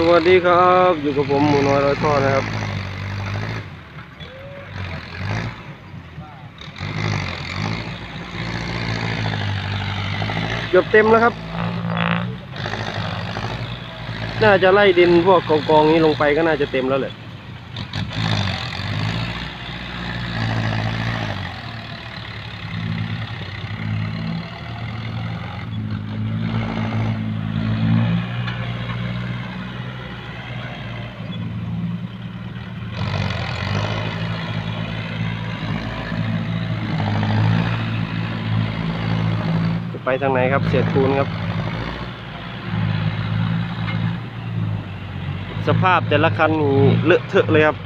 สวัสดีครับ อยู่กับผมหมูน้อยร้อยทอดนะครับ เกือบเต็มแล้วครับ น่าจะไล่ดินพวกกองๆนี้ลงไปก็น่าจะเต็มแล้วแหละ ไปทางไหนครับเสียคูณครับ สภาพแต่ละคันนี่เลอะเทอะเลยครับ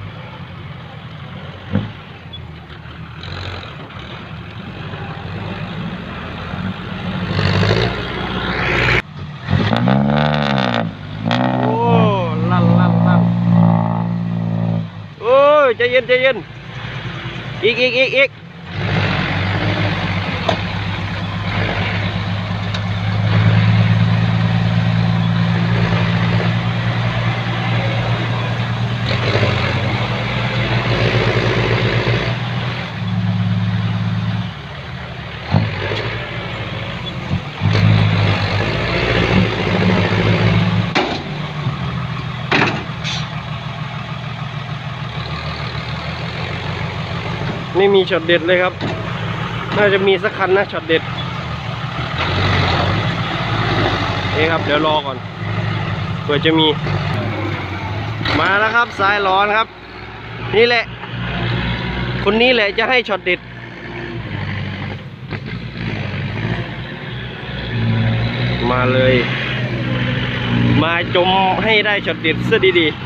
โอ้ลั่นลั่นลั่นโอ้ใจเย็นใจเย็นอีกอีกอีกอีก ช็อตเด็ดเลยครับ น่าจะมีสักคันนะช็อตเด็ดนี่ครับ เดี๋ยวรอก่อนเผื่อจะมี มาแล้วครับสายร้อนครับ นี่แหละ คนนี้แหละจะให้ช็อตเด็ดมาเลย มาจมให้ได้ช็อตเด็ดซะดีๆ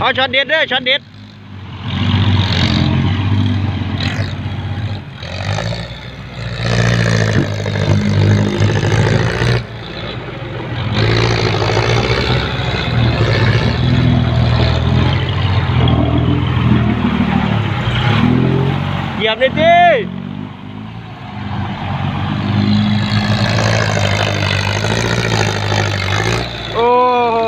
เอาช็อตเด็ดเด้อช็อตเด็ดเหยียบเลยดิโอ้โห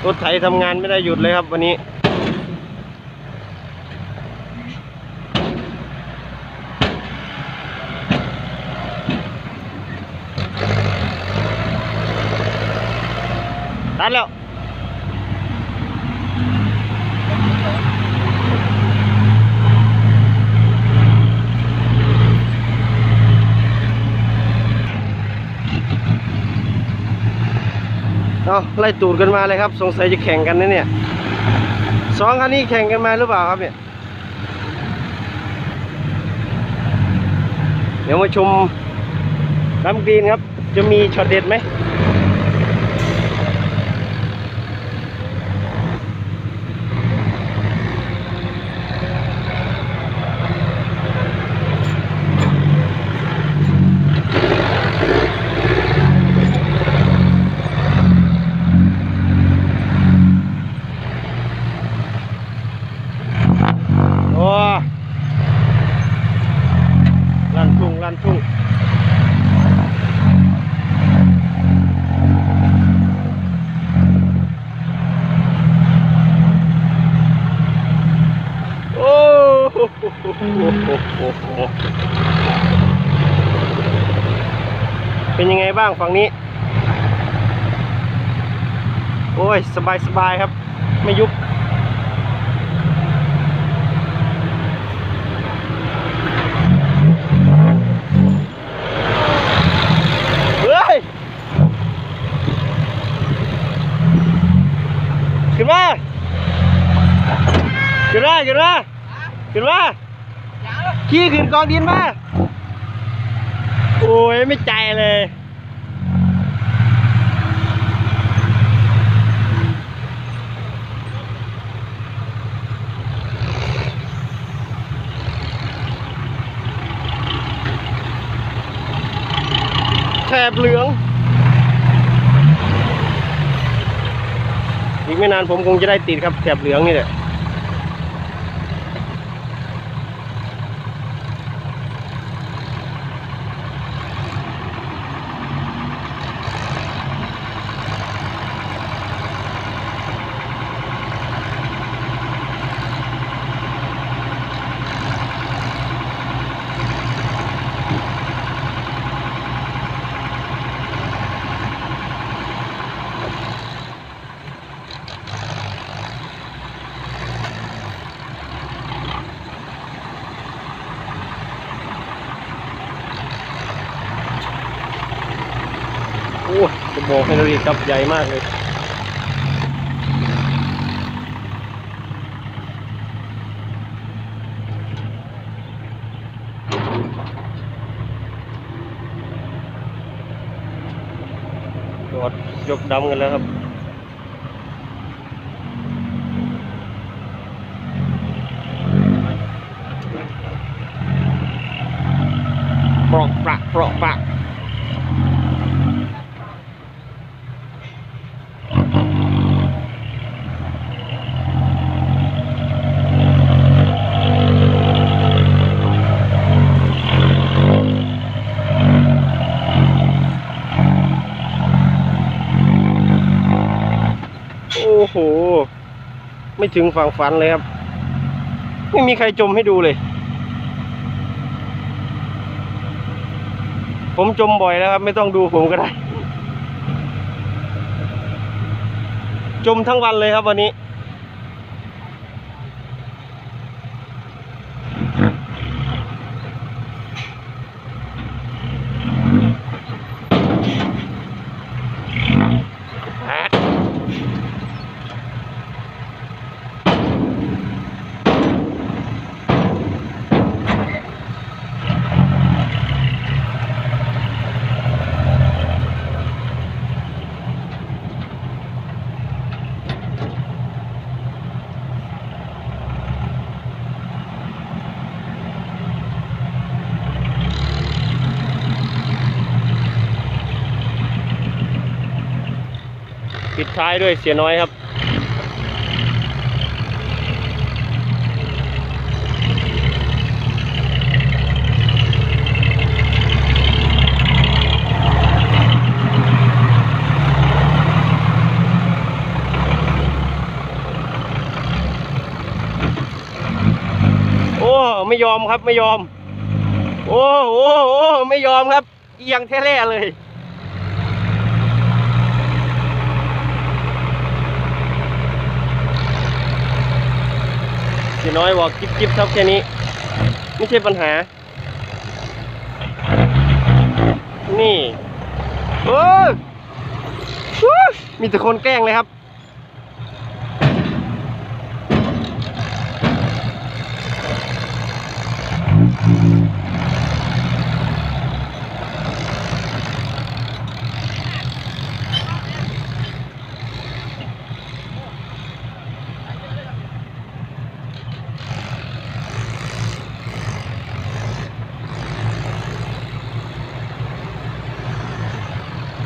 ร ถไถทำงานไม่ได้หยุดเลยครับวันนี้ ตัดแล้ว เอาไล่ตูดกันมาเลยครับ สงสัยจะแข่งกันนะเนี่ยสองคันนี้แข่งกันมาหรือเปล่าครับเนี่ย เดี๋ยวมาชมน้ำกรีนครับ จะมีช็อตเด็ดไหมโอ้ลั่นทุ่งลั่นทุ่งโอ้โหเป็นยังไง บ้างฝั่งนี้ โอ้ย สบายสบายครับ ไม่ยุบเฮ้ย ขึ้นมา ขึ้นมา ขึ้นมา ขึ้นมา ขี้ขึ้นกองดินมาโอ้ย ไม่ใจเลย แถบเหลือง อีกไม่นานผมคงจะได้ติดครับแถบเหลืองนี่แหละ โอ้ จะบอกให้เราดีครับใหญ่มากเลยจอดยกดำกันแล้วครับ ปลอกปลักปลอกปลัก โอ้โห ไม่ถึงฝั่งฝันเลยครับ ไม่มีใครจมให้ดูเลย ผมจมบ่อยแล้วครับ ไม่ต้องดูผมก็ได้ จมทั้งวันเลยครับวันนี้ ซ้ายด้วยเสียน้อยครับ โอ้ ไม่ยอมครับไม่ยอม โอ้โอ้โอ้ไม่ยอมครับ เอียงแท้ๆเลย น้อยบอกกิ๊บกิ๊บครับแค่นี้ ไม่ใช่ปัญหา นี่เออมีแต่คนแกล้งเลยครับ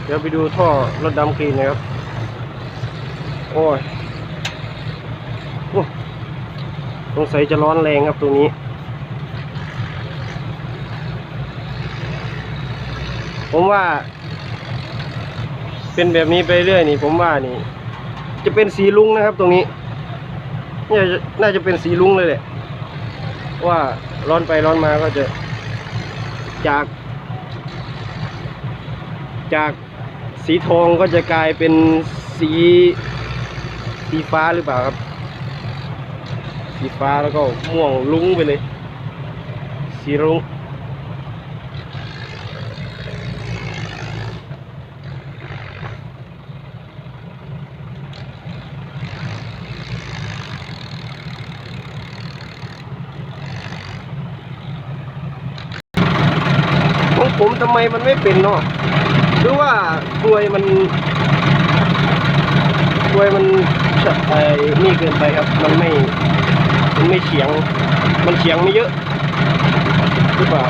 เดี๋ยวไปดูท่อรถดำกรีนนะครับ โอ้ยโอ้สงสัยจะร้อนแรงครับตรงนี้ ผมว่า เป็นแบบนี้ไปเรื่อยนี่ผมว่านี่ จะเป็นสีลุงนะครับตรงนี้น่าจะน่าจะเป็นสีลุงเลยแหละ ว่าร้อนไปร้อนมาก็จะจาก จาก สีทองก็จะกลายเป็นสีสีฟ้าหรือเปล่าครับ สีฟ้าแล้วก็ม่วงลุ้งไปเลย สีรุ้งของผมทำไมมันไม่เป็นเนาะ รือว่ากลวยมันกลวยมันไอ้นี่เกินไปครับ มันไม่ มันไม่เฉียง มันเฉียงไม่เยอะหรือเปล่า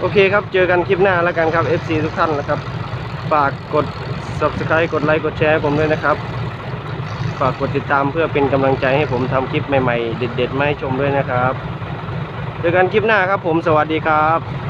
โอเคครับ เจอกันคลิปหน้าแล้วกันครับ FC ทุกท่านนะครับ ฝากกด subscribe กดไลค์ กดแชร์ผมด้วยนะครับ ฝากกดติดตามเพื่อเป็นกำลังใจให้ผมทำคลิปใหม่ๆ เด็ดๆมาให้ชมด้วยนะครับเจอกันคลิปหน้าครับผมสวัสดีครับ